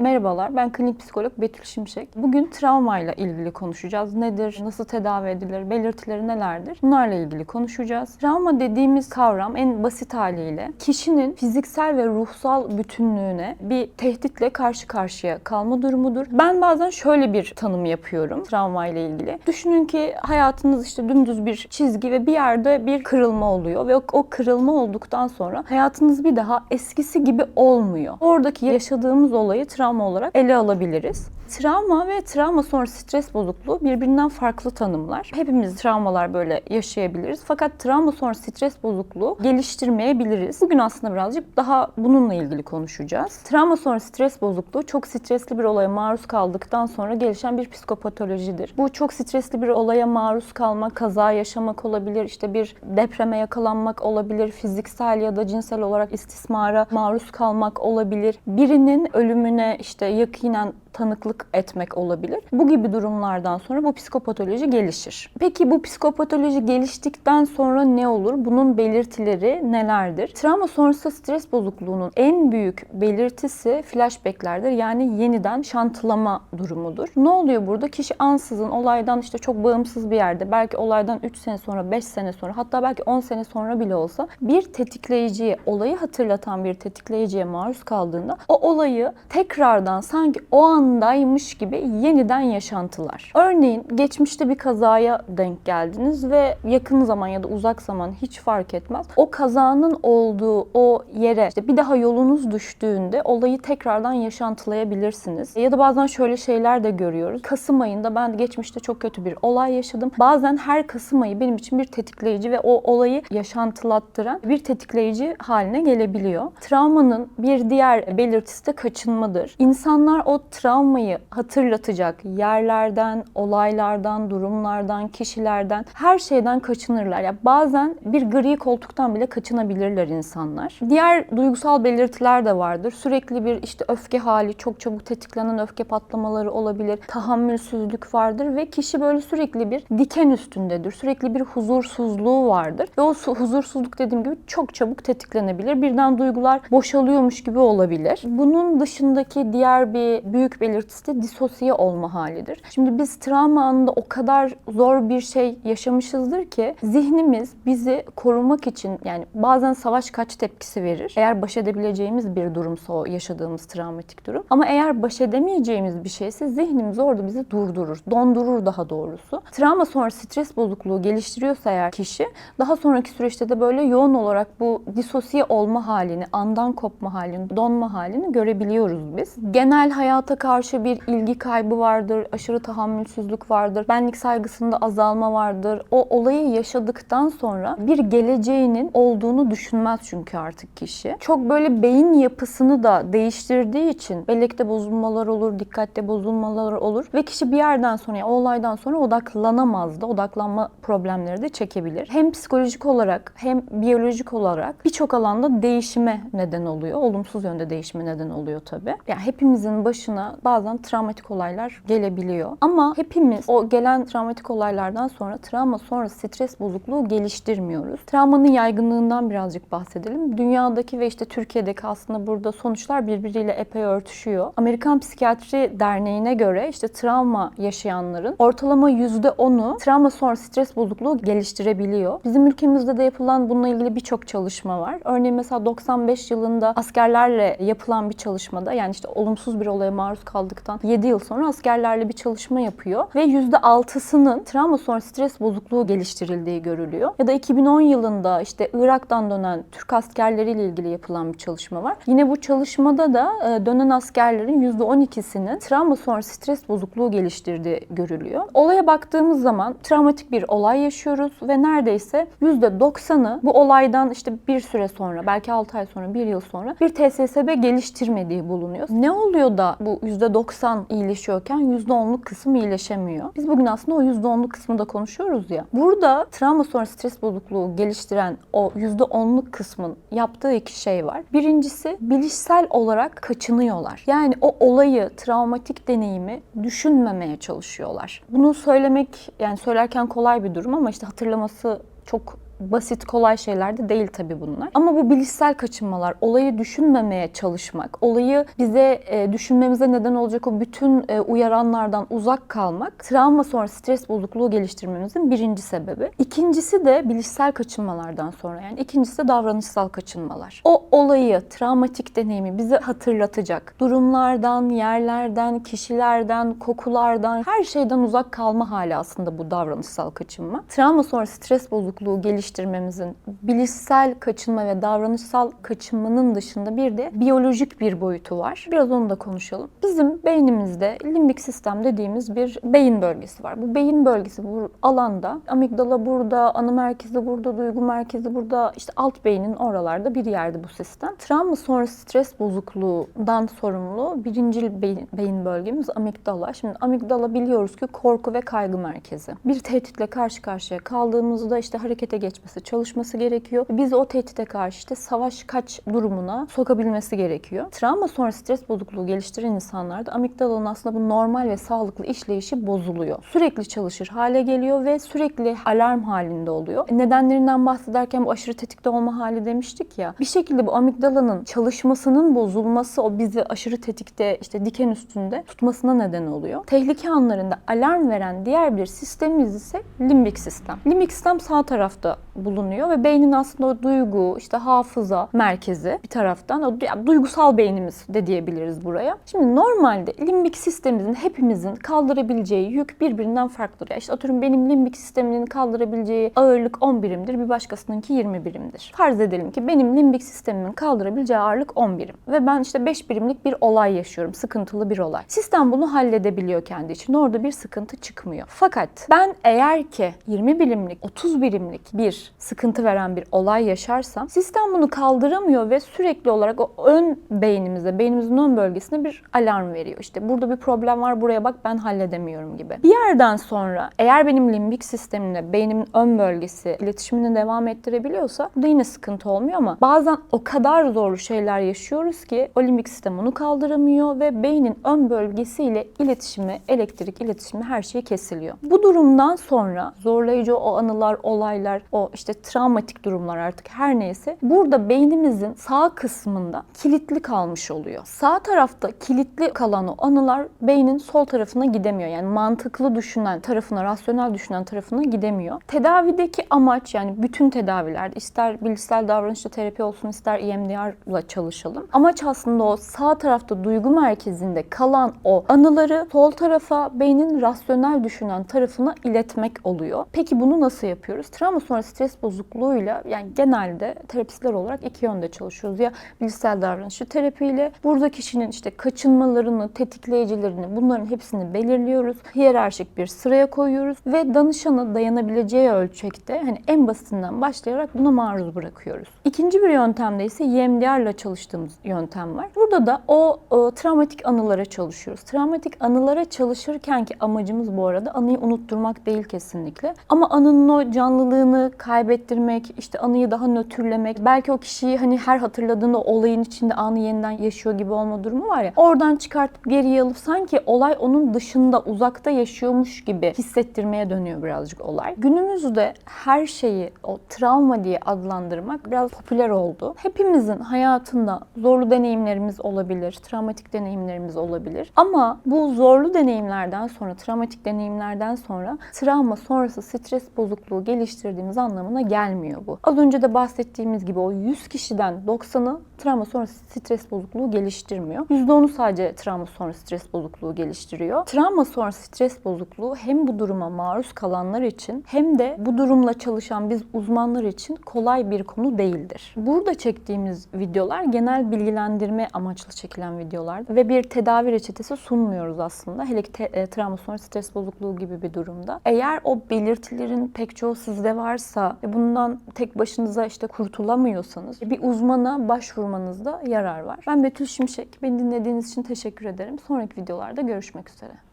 Merhabalar, ben klinik psikolog Betül Şimşek. Bugün travmayla ilgili konuşacağız. Nedir, nasıl tedavi edilir, belirtileri nelerdir? Bunlarla ilgili konuşacağız. Travma dediğimiz kavram en basit haliyle kişinin fiziksel ve ruhsal bütünlüğüne bir tehditle karşı karşıya kalma durumudur. Ben bazen şöyle bir tanım yapıyorum travmayla ilgili. Düşünün ki hayatınız işte dümdüz bir çizgi ve bir yerde bir kırılma oluyor ve o, kırılma olduktan sonra hayatınız bir daha eskisi gibi olmuyor. Oradaki yaşadığımız olayı travma olarak ele alabiliriz. Travma ve travma sonrası stres bozukluğu birbirinden farklı tanımlar. Hepimiz travmalar böyle yaşayabiliriz. Fakat travma sonrası stres bozukluğu geliştirmeyebiliriz. Bugün aslında birazcık daha bununla ilgili konuşacağız. Travma sonrası stres bozukluğu çok stresli bir olaya maruz kaldıktan sonra gelişen bir psikopatolojidir. Bu çok stresli bir olaya maruz kalmak, kaza yaşamak olabilir, işte bir depreme yakalanmak olabilir, fiziksel ya da cinsel olarak istismara maruz kalmak olabilir. Birinin ölümüne işte yakinen tanıklık etmek olabilir. Bu gibi durumlardan sonra bu psikopatoloji gelişir. Peki bu psikopatoloji geliştikten sonra ne olur? Bunun belirtileri nelerdir? Travma sonrası stres bozukluğunun en büyük belirtisi flashbacklerdir. Yani yeniden şantılama durumudur. Ne oluyor burada? Kişi ansızın olaydan işte çok bağımsız bir yerde belki olaydan 3 sene sonra, 5 sene sonra hatta belki 10 sene sonra bile olsa bir tetikleyiciye, olayı hatırlatan bir tetikleyiciye maruz kaldığında o olayı tekrardan sanki o an andaymış gibi yeniden yaşantılar. Örneğin geçmişte bir kazaya denk geldiniz ve yakın zaman ya da uzak zaman hiç fark etmez. O kazanın olduğu o yere işte bir daha yolunuz düştüğünde olayı tekrardan yaşantılayabilirsiniz. Ya da bazen şöyle şeyler de görüyoruz. Kasım ayında ben geçmişte çok kötü bir olay yaşadım. Bazen her Kasım ayı benim için bir tetikleyici ve o olayı yaşantılattıran bir tetikleyici haline gelebiliyor. Travmanın bir diğer belirtisi de kaçınmadır. İnsanlar o travmayı hatırlatacak yerlerden, olaylardan, durumlardan, kişilerden, her şeyden kaçınırlar. Ya bazen bir gri koltuktan bile kaçınabilirler insanlar. Diğer duygusal belirtiler de vardır. Sürekli bir işte öfke hali, çok çabuk tetiklenen öfke patlamaları olabilir. Tahammülsüzlük vardır ve kişi böyle sürekli bir diken üstündedir. Sürekli bir huzursuzluğu vardır. Ve o huzursuzluk dediğim gibi çok çabuk tetiklenebilir. Birden duygular boşalıyormuş gibi olabilir. Bunun dışındaki diğer bir büyük belirtisi de disosiye olma halidir. Şimdi biz travma anında o kadar zor bir şey yaşamışızdır ki zihnimiz bizi korumak için yani bazen savaş kaç tepkisi verir. Eğer baş edebileceğimiz bir durumsa o yaşadığımız travmatik durum. Ama eğer baş edemeyeceğimiz bir şeyse zihnimiz orada bizi durdurur. Dondurur daha doğrusu. Travma sonrası stres bozukluğu geliştiriyorsa eğer kişi daha sonraki süreçte de böyle yoğun olarak bu disosiye olma halini, andan kopma halini, donma halini görebiliyoruz biz. Genel hayata karşı bir ilgi kaybı vardır, aşırı tahammülsüzlük vardır, benlik saygısında azalma vardır. O olayı yaşadıktan sonra bir geleceğinin olduğunu düşünmez çünkü artık kişi. Çok böyle beyin yapısını da değiştirdiği için bellekte bozulmalar olur, dikkatte bozulmalar olur ve kişi bir yerden sonra, yani o olaydan sonra odaklanamaz da, odaklanma problemleri de çekebilir. Hem psikolojik olarak hem biyolojik olarak birçok alanda değişime neden oluyor. Olumsuz yönde değişime neden oluyor tabii. Yani hepimizin başına bazen travmatik olaylar gelebiliyor. Ama hepimiz o gelen travmatik olaylardan sonra travma sonrası stres bozukluğu geliştirmiyoruz. Travmanın yaygınlığından birazcık bahsedelim. Dünyadaki ve işte Türkiye'deki aslında burada sonuçlar birbiriyle epey örtüşüyor. Amerikan Psikiyatri Derneği'ne göre işte travma yaşayanların ortalama %10'u travma sonrası stres bozukluğu geliştirebiliyor. Bizim ülkemizde de yapılan bununla ilgili birçok çalışma var. Örneğin mesela 95 yılında askerlerle yapılan bir çalışmada yani işte olumsuz bir olaya maruz kaldıktan 7 yıl sonra askerlerle bir çalışma yapıyor ve %6'sının travma sonrası stres bozukluğu geliştirildiği görülüyor. Ya da 2010 yılında işte Irak'tan dönen Türk askerleriyle ilgili yapılan bir çalışma var. Yine bu çalışmada da e, dönen askerlerin %12'sinin travma sonrası stres bozukluğu geliştirdiği görülüyor. Olaya baktığımız zaman travmatik bir olay yaşıyoruz ve neredeyse %90'ı bu olaydan işte bir süre sonra belki 6 ay sonra, 1 yıl sonra bir TSSB geliştirmediği bulunuyor. Ne oluyor da bu %90 iyileşiyorken %10'luk kısım iyileşemiyor? Biz bugün aslında o %10'luk kısmında konuşuyoruz ya. Burada travma sonrası stres bozukluğu geliştiren o %10'luk kısmın yaptığı iki şey var. Birincisi bilişsel olarak kaçınıyorlar. Yani o olayı, travmatik deneyimi düşünmemeye çalışıyorlar. Bunu söylemek yani söylerken kolay bir durum ama işte hatırlaması çok basit kolay şeyler de değil tabii bunlar. Ama bu bilişsel kaçınmalar, olayı düşünmemeye çalışmak, olayı bize e, düşünmemize neden olacak o bütün e, uyaranlardan uzak kalmak, travma sonra stres bozukluğu geliştirmemizin birinci sebebi. İkincisi de bilişsel kaçınmalardan sonra yani ikincisi de davranışsal kaçınmalar. O olayı, travmatik deneyimi bize hatırlatacak durumlardan, yerlerden, kişilerden, kokulardan, her şeyden uzak kalma hali aslında bu davranışsal kaçınma. Travma sonra stres bozukluğu geliştirmemizin bilişsel kaçınma ve davranışsal kaçınmanın dışında bir de biyolojik bir boyutu var. Biraz onu da konuşalım. Bizim beynimizde limbik sistem dediğimiz bir beyin bölgesi var. Bu beyin bölgesi bu alanda amigdala burada, anı merkezi burada, duygu merkezi burada, işte alt beynin oralarda bir yerde bu sistem. Travma sonrası stres bozukluğundan sorumlu birincil beyin, beyin bölgemiz amigdala. Şimdi amigdala biliyoruz ki korku ve kaygı merkezi. Bir tehditle karşı karşıya kaldığımızda işte harekete geçmesi, çalışması gerekiyor. Biz o tehdide karşı işte savaş kaç durumuna sokabilmesi gerekiyor. Travma sonrası stres bozukluğu geliştiren insanlarda amigdalanın aslında bu normal ve sağlıklı işleyişi bozuluyor. Sürekli çalışır hale geliyor ve sürekli alarm halinde oluyor. Nedenlerinden bahsederken bu aşırı tetikte olma hali demiştik ya. Bir şekilde bu amigdalanın çalışmasının bozulması o bizi aşırı tetikte işte diken üstünde tutmasına neden oluyor. Tehlike anlarında alarm veren diğer bir sistemimiz ise limbik sistem. Limbik sistem sağ tarafta bulunuyor ve beynin aslında o duygu, işte hafıza merkezi bir taraftan o yani duygusal beynimiz de diyebiliriz buraya. Şimdi normalde limbik sistemimizin hepimizin kaldırabileceği yük birbirinden farklıdır. Ya işte atıyorum benim limbik sisteminin kaldırabileceği ağırlık 10 birimdir, bir başkasınınki 20 birimdir. Farz edelim ki benim limbik sistemimin kaldırabileceği ağırlık 10 birim ve ben işte 5 birimlik bir olay yaşıyorum, sıkıntılı bir olay. Sistem bunu halledebiliyor kendi için. Orada bir sıkıntı çıkmıyor. Fakat ben eğer ki 20 birimlik, 30 birimlik bir sıkıntı veren bir olay yaşarsam sistem bunu kaldıramıyor ve sürekli olarak o ön beynimize, beynimizin ön bölgesine bir alarm veriyor. İşte burada bir problem var buraya bak ben halledemiyorum gibi. Bir yerden sonra eğer benim limbik sistemimle beynimin ön bölgesi iletişimini devam ettirebiliyorsa bu da yine sıkıntı olmuyor ama bazen o kadar zorlu şeyler yaşıyoruz ki o limbik sistem onu kaldıramıyor ve beynin ön bölgesiyle iletişimi, elektrik iletişimi her şey kesiliyor. Bu durumdan sonra zorlayıcı o anılar, olaylar, o işte travmatik durumlar artık her neyse burada beynimizin sağ kısmında kilitli kalmış oluyor. Sağ tarafta kilitli kalan o anılar beynin sol tarafına gidemiyor. Yani mantıklı düşünen tarafına, rasyonel düşünen tarafına gidemiyor. Tedavideki amaç yani bütün tedavilerde ister bilişsel davranışçı terapi olsun ister EMDR'la çalışalım. Amaç aslında o sağ tarafta duygu merkezinde kalan o anıları sol tarafa beynin rasyonel düşünen tarafına iletmek oluyor. Peki bunu nasıl yapıyoruz? Travma sonrası stres bozukluğuyla yani genelde terapistler olarak iki yönde çalışıyoruz. Ya bilişsel davranışçı terapiyle burada kişinin işte kaçınmalarını, tetikleyicilerini bunların hepsini belirliyoruz. Hiyerarşik bir sıraya koyuyoruz ve danışanı dayanabileceği ölçekte hani en basitinden başlayarak buna maruz bırakıyoruz. İkinci bir yöntemde ise EMDR çalıştığımız yöntem var. Burada da o, o travmatik anılara çalışıyoruz. Travmatik anılara çalışırken ki amacımız bu arada anıyı unutturmak değil kesinlikle. Ama anının o canlılığını kaybettirmek, işte anıyı daha nötrlemek, belki o kişiyi hani her hatırladığında olayın içinde anı yeniden yaşıyor gibi olma durumu var ya. Oradan çıkartıp geriye alıp sanki olay onun dışında, uzakta yaşıyormuş gibi hissettirmeye dönüyor birazcık olay. Günümüzde her şeyi o travma diye adlandırmak biraz popüler oldu. Hepimizin hayatında zorlu deneyimlerimiz olabilir, travmatik deneyimlerimiz olabilir. Ama bu zorlu deneyimlerden sonra, travmatik deneyimlerden sonra travma sonrası stres bozukluğu geliştirdiğimiz anlamına gelmiyor bu. Az önce de bahsettiğimiz gibi o 100 kişiden 90'ı travma sonrası stres bozukluğu geliştirmiyor. %10'u sadece travma sonrası stres bozukluğu geliştiriyor. Travma sonrası stres bozukluğu hem bu duruma maruz kalanlar için hem de bu durumla çalışan biz uzmanlar için kolay bir konu değildir. Burada çektiğimiz videolar genel bilgilendirme amaçlı çekilen videolar ve bir tedavi reçetesi sunmuyoruz aslında. Hele ki e, travma sonrası stres bozukluğu gibi bir durumda. Eğer o belirtilerin pek çoğu sizde varsa ve bundan tek başınıza işte kurtulamıyorsanız bir uzmana başvurmanızda yarar var. Ben Betül Şimşek. Beni dinlediğiniz için teşekkür ederim. Sonraki videolarda görüşmek üzere.